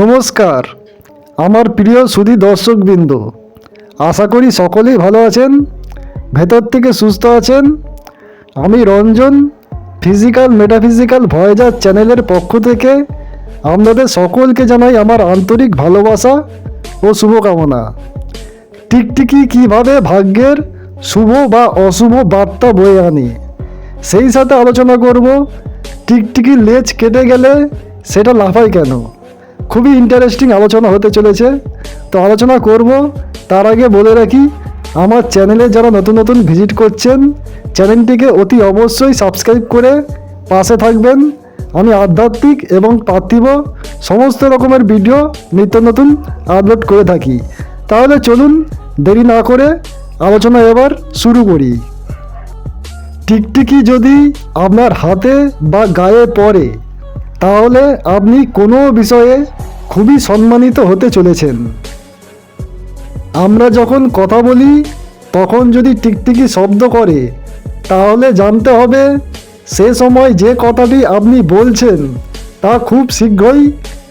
নমস্কার। আমার প্রিয় সুধী দর্শকবৃন্দ, আশা করি সকলেই ভালো আছেন, ভেতর থেকে সুস্থ আছেন। আমি রঞ্জন ফিজিক্যাল মেটাফিজিক্যাল ভয়েজার চ্যানেলের পক্ষ থেকে আপনাদের সকলকে জানাই আমার আন্তরিক ভালোবাসা ও শুভকামনা। টিকটিকি কীভাবে ভাগ্যের শুভ বা অশুভ বার্তা বয়ে আনে, সেই সাথে আলোচনা করব টিকটিকি লেজ কেটে গেলে সেটা লাফায় কেন? খুবই ইন্টারেস্টিং আলোচনা হতে চলেছে। তো আলোচনা করব, তার আগে বলে রাখি, আমার চ্যানেলে যারা নতুন নতুন ভিজিট করছেন, চ্যানেলটিকে অতি অবশ্যই সাবস্ক্রাইব করে পাশে থাকবেন। আমি আধ্যাত্মিক এবং পার্থিব সমস্ত রকমের ভিডিও নিত্য নতুন আপলোড করে থাকি। তাহলে চলুন, দেরি না করে আলোচনা এবার শুরু করি। টিকটিকি যদি আপনার হাতে বা গায়ে পড়ে, তাহলে আপনি কোনো বিষয়ে খুবই সম্মানিত হতে চলেছেন। আমরা যখন কথা বলি, তখন যদি টিকটিকি শব্দ করে, তাহলে জানতে হবে সে সময় যে কথাটি আপনি বলছেন, তা খুব শীঘ্রই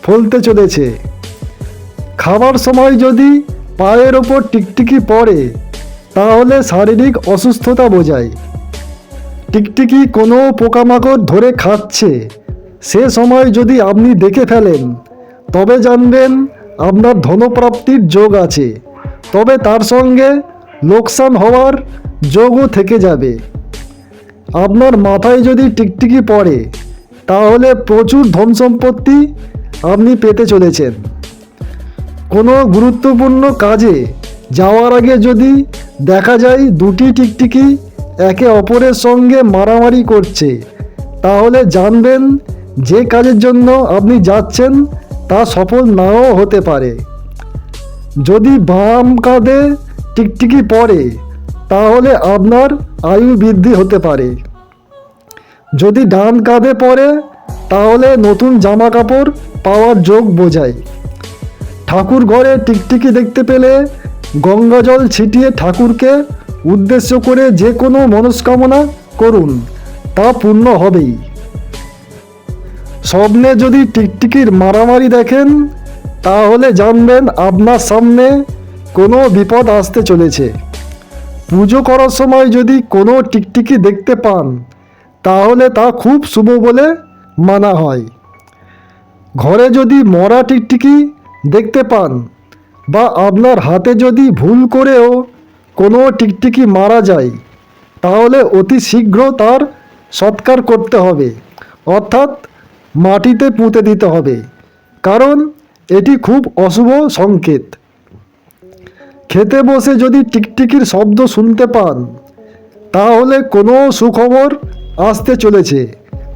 ফলতে চলেছে। খাবার সময় যদি পায়ের ওপর টিকটিকি পড়ে, তাহলে শারীরিক অসুস্থতা বোঝায়। টিকটিকি কোনো পোকামাকড় ধরে খাচ্ছে, সে সময় যদি আপনি দেখে ফেলেন তবে জানবেন, আপনার ধনপ্রাপ্তির যোগ আছে। তবে তার সঙ্গে লোকসান হওয়ার যোগও থেকে যাবে। আপনার মাথায় যদি টিকটিকি পড়ে, তাহলে প্রচুর ধন সম্পত্তি আপনি পেতে চলেছেন। কোনো গুরুত্বপূর্ণ কাজে যাওয়ার আগে যদি দেখা যায় দুটি টিকটিকি একে অপরের সঙ্গে মারামারি করছে, তাহলে জানবেন যে কাজের জন্য আপনি যাচ্ছেন তা সফল নাও হতে পারে। যদি বাম কাঁধে টিকটিকি পড়ে, তাহলে আপনার আয়ু বৃদ্ধি হতে পারে। যদি ডান কাঁধে পড়ে, তাহলে নতুন জামা কাপড় পাওয়ার যোগ বোঝায়। ঠাকুর ঘরে টিকটিকি দেখতে পেলে গঙ্গা জল ছিটিয়ে ঠাকুরকে উদ্দেশ্য করে যে কোনো মনস্কামনা করুন, তা পূর্ণ হবেই। স্বপ্নে যদি টিকটিকির মারামারি দেখেন, তাহলে জানবেন আপনার সামনে কোনো বিপদ আসতে চলেছে। পুজো করার সময় যদি কোনো টিকটিকি দেখতে পান, তাহলে তা খুব শুভ বলে মানা হয়। ঘরে যদি মরা টিকটিকি দেখতে পান বা আপনার হাতে যদি ভুল করেও কোনো টিকটিকি মারা যায়, তাহলে অতি শীঘ্র তার সৎকার করতে হবে। অর্থাৎ মাটিতে পুঁতে দিতে হবে, কারণ এটি খুব অশুভ সংকেত। খেতে বসে যদি টিকটিকির শব্দ শুনতে পান, তাহলে কোনো সুখবর আসতে চলেছে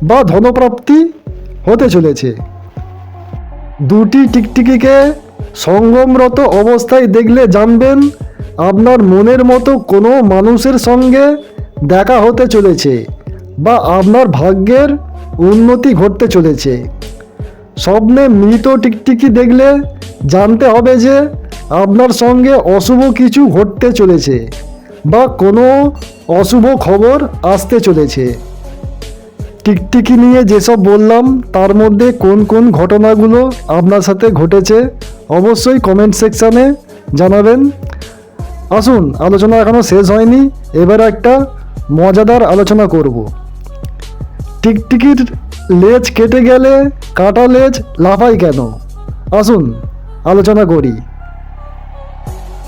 বা ধনপ্রাপ্তি হতে চলেছে। দুটি টিকটিকিকে সঙ্গমরত অবস্থায় দেখলে জানবেন আপনার মনের মতো কোনো মানুষের সঙ্গে দেখা হতে চলেছে বা আপনার ভাগ্যের উন্নতি ঘটতে চলেছে। স্বপ্নে মৃত টিকটিকি দেখলে জানতে হবে যে আপনার সঙ্গে অশুভ কিছু ঘটতে চলেছে বা কোনো অশুভ খবর আসতে চলেছে। টিকটিকি নিয়ে যেসব বললাম, তার মধ্যে কোন কোন ঘটনাগুলো আপনার সাথে ঘটেছে অবশ্যই কমেন্ট সেকশানে জানাবেন। আসুন, আলোচনা এখনও শেষ হয়নি, এবার একটা মজাদার আলোচনা করব। টিকটিকির লেজ কেটে গেলে, কাটা লেজ লাফায় কেন? আসুন, আলোচনা করি।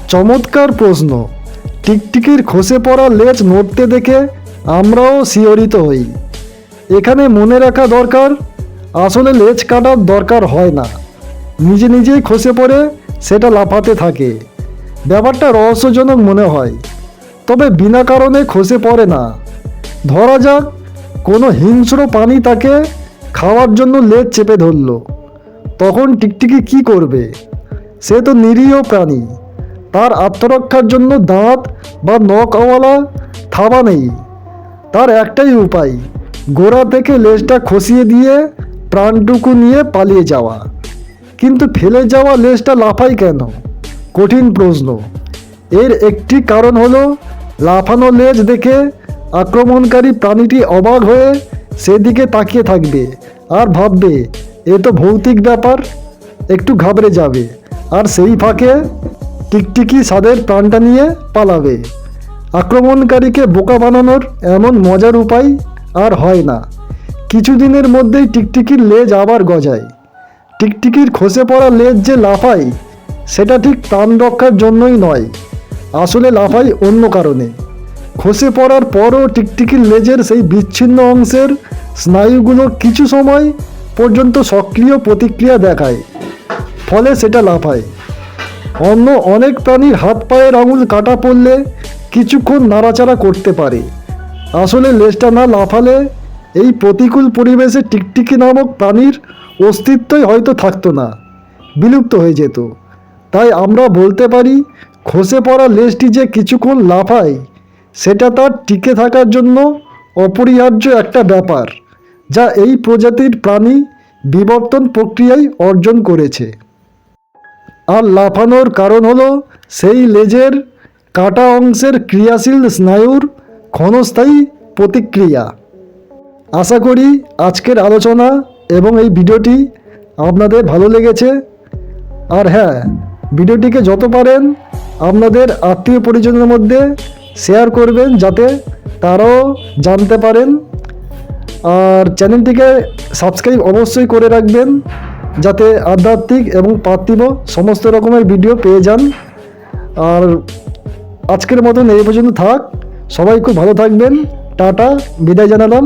চমৎকার প্রশ্ন। টিকটিকির খসে পড়া লেজ নড়তে দেখে আমরাও শিহরিত হই। এখানে মনে রাখা দরকার, আসলে লেজ কাটার দরকার হয় না। নিজে নিজেই খসে পড়ে সেটা লাফাতে থাকে। ব্যাপারটা রহস্যজনক মনে হয়। তবে বিনা কারণে খসে পড়ে না। ধরা যাক কোনো হিংস্র প্রাণী তাকে খাওয়ার জন্য লেজ চেপে ধরল। তখন টিকটিকি কি করবে? সে তো নিরীহ প্রাণী। তার আত্মরক্ষার জন্য দাঁত বা নখওয়ালা থাবা নেই। তার একটাই উপায়, গোড়া থেকে লেজটা খসিয়ে দিয়ে প্রাণটুকু নিয়ে পালিয়ে যাওয়া। কিন্তু ফেলে যাওয়া লেজটা লাফাই কেন? কঠিন প্রশ্ন। এর একটি কারণ হলো, লাফানো লেজ দেখে আক্রমণকারী প্রাণীটি অবাক হয়ে সেদিকে তাকিয়ে থাকবে আর ভাববে, এ তো ভৌতিক ব্যাপার, একটু ঘাবড়ে যাবে। আর সেই ফাঁকে টিকটিকি স্বাদের প্রাণটা নিয়ে পালাবে। আক্রমণকারীকে বোকা বানানোর এমন মজার উপায় আর হয় না। কিছুদিনের মধ্যেই টিকটিকির লেজ আবার গজায়। টিকটিকির খসে পড়া লেজ যে লাফায়, সেটা ঠিক প্রাণ রক্ষার জন্যই নয়, আসলে লাফাই অন্য কারণে। খসে পড়ার পরও টিকটিকির লেজের সেই বিচ্ছিন্ন অংশের স্নায়ুগুলো কিছু সময় পর্যন্ত সক্রিয় প্রতিক্রিয়া দেখায়। ফলে সেটা লাফায়। অন্য অনেক প্রাণীর হাত পায়ের আঙুল কাটা পড়লে কিছুক্ষণ নাড়াচাড়া করতে পারে। আসলে লেজটা না লাফালে এই প্রতিকূল পরিবেশে টিকটিকি নামক প্রাণীর অস্তিত্বই হয়তো থাকতো না, বিলুপ্ত হয়ে যেত। তাই আমরা বলতে পারি, খসে পড়া লেজটি যে কিছুক্ষণ লাফায় সেটা তার টিকে থাকার জন্য অপরিহার্য একটা ব্যাপার, যা এই প্রজাতির প্রাণী বিবর্তন প্রক্রিয়ায় অর্জন করেছে। আর লাফানোর কারণ হলো সেই লেজের কাটা অংশের ক্রিয়াশীল স্নায়ুর ক্ষণস্থায়ী প্রতিক্রিয়া। আশা করি আজকের আলোচনা এবং এই ভিডিওটি আপনাদের ভালো লেগেছে। আর হ্যাঁ ভিডিওটিকে যত পারেন আপনাদের আত্মীয় পরিজনের মধ্যে শেয়ার করবেন যাতে তারাও জানতে পারেন। আর চ্যানেলটিকে সাবস্ক্রাইব অবশ্যই করে রাখবেন, যাতে আধ্যাত্মিক এবং পার্থিব সমস্ত রকমের ভিডিও পেয়ে যান। আর আজকের মতন এই পর্যন্ত থাক। সবাই খুব ভালো থাকবেন। টাটা, বিদায় জানালাম।